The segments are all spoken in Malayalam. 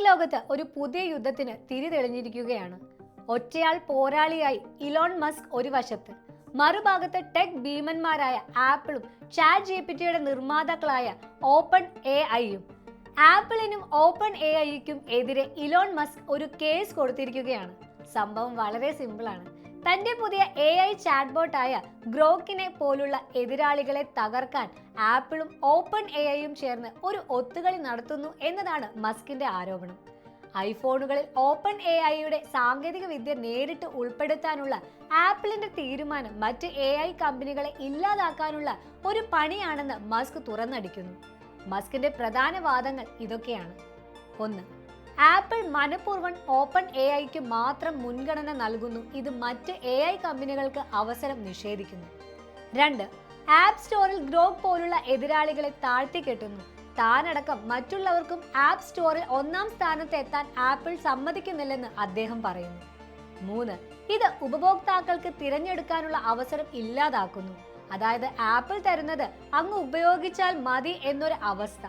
ലോകത്ത് ഒരു പുതിയ യുദ്ധത്തിന് തിരി തെളിഞ്ഞിരിക്കുകയാണ്. ഒറ്റയാൾ പോരാളിയായി ഇലോൺ മസ്ക് ഒരു വശത്ത്. മറുഭാഗത്ത് ടെക് ഭീമന്മാരായ ആപ്പിളും ചാറ്റ് ജി പി ടിയുടെ നിർമ്മാതാക്കളായ ഓപ്പൺ എ ഐയും ആപ്പിളിനും ഓപ്പൺ എ ഐക്കും എതിരെ ഇലോൺ മസ്ക് ഒരു കേസ് കൊടുത്തിരിക്കുകയാണ്. സംഭവം വളരെ സിമ്പിളാണ്. തന്റെ പുതിയ എ ഐ ചാറ്റ്ബോട്ടായ ഗ്രോക്കിനെ പോലുള്ള എതിരാളികളെ തകർക്കാൻ ആപ്പിളും ഓപ്പൺ എ ഐയും ചേർന്ന് ഒരു ഒത്തുകളി നടത്തുന്നു എന്നതാണ് മസ്കിന്റെ ആരോപണം. ഐഫോണുകളിൽ ഓപ്പൺ എ ഐയുടെ സാങ്കേതിക വിദ്യ നേരിട്ട് ഉൾപ്പെടുത്താനുള്ള ആപ്പിളിന്റെ തീരുമാനം മറ്റ് എ ഐ കമ്പനികളെ ഇല്ലാതാക്കാനുള്ള ഒരു പണിയാണെന്ന് മസ്ക് തുറന്നടിക്കുന്നു. മസ്കിന്റെ പ്രധാന വാദങ്ങൾ ഇതൊക്കെയാണ്. ഒന്ന് ആപ്പിൾ മനഃപൂർവം ഓപ്പൺ എ ഐക്ക് മാത്രം മുൻഗണന നൽകുന്നു. ഇത് മറ്റ് എ ഐ കമ്പനികൾക്ക് അവസരം നിഷേധിക്കുന്നു. രണ്ട് ആപ്പ് സ്റ്റോറിൽ ഗ്രോക്ക് പോലുള്ള എതിരാളികളെ താഴ്ത്തിക്കെട്ടുന്നു. താനടക്കം മറ്റുള്ളവർക്കും ആപ്പ് സ്റ്റോറിൽ ഒന്നാം സ്ഥാനത്ത് എത്താൻ ആപ്പിൾ സമ്മതിക്കുന്നില്ലെന്ന് അദ്ദേഹം പറയുന്നു. മൂന്ന് ഇത് ഉപഭോക്താക്കൾക്ക് തിരഞ്ഞെടുക്കാനുള്ള അവസരം ഇല്ലാതാക്കുന്നു. അതായത് ആപ്പിൾ തരുന്നത് അങ്ങ് ഉപയോഗിച്ചാൽ മതി എന്നൊരു അവസ്ഥ.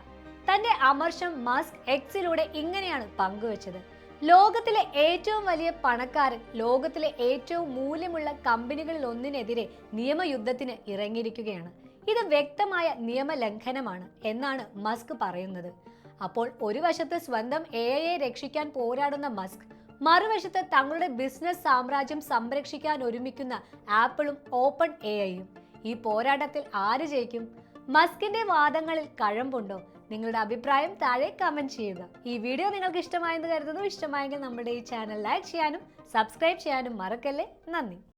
തന്റെ അമർഷം മസ്ക് എക്സിലൂടെ ഇങ്ങനെയാണ് പങ്കുവച്ചത്. ലോകത്തിലെ ഏറ്റവും വലിയ പണക്കാരൻ ലോകത്തിലെ ഏറ്റവും മൂല്യമുള്ള കമ്പനികളിൽ ഒന്നിനെതിരെ നിയമയുദ്ധത്തിന് ഇറങ്ങിയിരിക്കുകയാണ്. ഇത് വ്യക്തമായ നിയമലംഘനമാണ് എന്നാണ് മസ്ക് പറയുന്നത്. അപ്പോൾ ഒരു വശത്ത് സ്വന്തം എ രക്ഷിക്കാൻ പോരാടുന്ന മസ്ക് മറുവശത്ത് തങ്ങളുടെ ബിസിനസ് സാമ്രാജ്യം സംരക്ഷിക്കാൻ ഒരുമിക്കുന്ന ആപ്പിളും ഓപ്പൺ എ ഐയും ഈ പോരാട്ടത്തിൽ ആര് ജയിക്കും? മസ്കിന്റെ വാദങ്ങളിൽ കഴമ്പുണ്ടോ? നിങ്ങളുടെ അഭിപ്രായം താഴെ കമന്റ് ചെയ്യുക. ഈ വീഡിയോ നിങ്ങൾക്ക് ഇഷ്ടമായെന്ന് കരുതുന്നു. ഇഷ്ടമായെങ്കിൽ നമ്മുടെ ഈ ചാനൽ ലൈക്ക് ചെയ്യാനും സബ്സ്ക്രൈബ് ചെയ്യാനും മറക്കല്ലേ? നന്ദി.